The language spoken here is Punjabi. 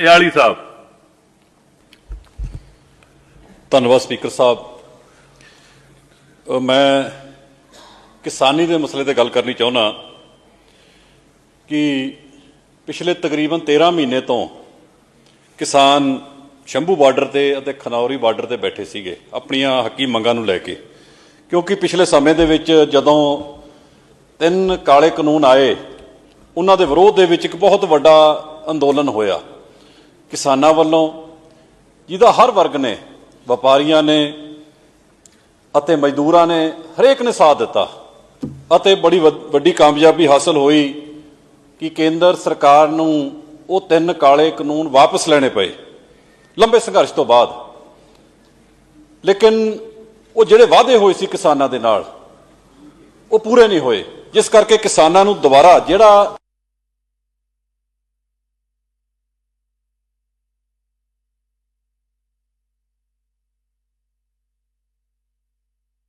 ਯਾਲੀ ਸਾਹਿਬ। ਧੰਨਵਾਦ ਸਪੀਕਰ ਸਾਹਿਬ। ਮੈਂ ਕਿਸਾਨੀ ਦੇ ਮਸਲੇ ਤੇ ਗੱਲ ਕਰਨੀ ਚਾਹੁੰਦਾ ਕਿ ਪਿਛਲੇ ਤਕਰੀਬਨ 13 ਮਹੀਨੇ ਤੋਂ ਕਿਸਾਨ ਸ਼ੰਭੂ ਬਾਰਡਰ ਤੇ ਅਤੇ ਖਨੌਰੀ ਬਾਰਡਰ ਤੇ ਬੈਠੇ ਸੀਗੇ, ਆਪਣੀਆਂ ਹੱਕੀ ਮੰਗਾਂ ਨੂੰ ਲੈ ਕੇ। ਕਿਉਂਕਿ ਪਿਛਲੇ ਸਮੇਂ ਦੇ ਵਿੱਚ ਜਦੋਂ ਤਿੰਨ ਕਾਲੇ ਕਾਨੂੰਨ ਆਏ, ਉਹਨਾਂ ਦੇ ਵਿਰੋਧ ਦੇ ਵਿੱਚ ਇੱਕ ਬਹੁਤ ਵੱਡਾ ਅੰਦੋਲਨ ਹੋਇਆ। ਕਿਸਾਨਾਂ ਵੱਲੋਂ, ਜਿਹਦਾ ਹਰ ਵਰਗ ਨੇ, ਵਪਾਰੀਆਂ ਨੇ ਅਤੇ ਮਜ਼ਦੂਰਾਂ ਨੇ ਹਰੇਕ ਨੇ ਸਾਥ ਦਿੱਤਾ ਅਤੇ ਬੜੀ ਵੱਡ- ਵੱਡੀ ਕਾਮਯਾਬੀ ਹਾਸਲ ਹੋਈ ਕਿ ਕੇਂਦਰ ਸਰਕਾਰ ਨੂੰ ਉਹ ਤਿੰਨ ਕਾਲੇ ਕਾਨੂੰਨ ਵਾਪਸ ਲੈਣੇ ਪਏ, ਲੰਬੇ ਸੰਘਰਸ਼ ਤੋਂ ਬਾਅਦ। ਲੇਕਿਨ ਉਹ ਜਿਹੜੇ ਵਾਅਦੇ ਹੋਏ ਸੀ ਕਿਸਾਨਾਂ ਦੇ ਨਾਲ, ਉਹ ਪੂਰੇ ਨਹੀਂ ਹੋਏ, ਜਿਸ ਕਰਕੇ ਕਿਸਾਨਾਂ ਨੂੰ ਦੁਬਾਰਾ ਜਿਹੜਾ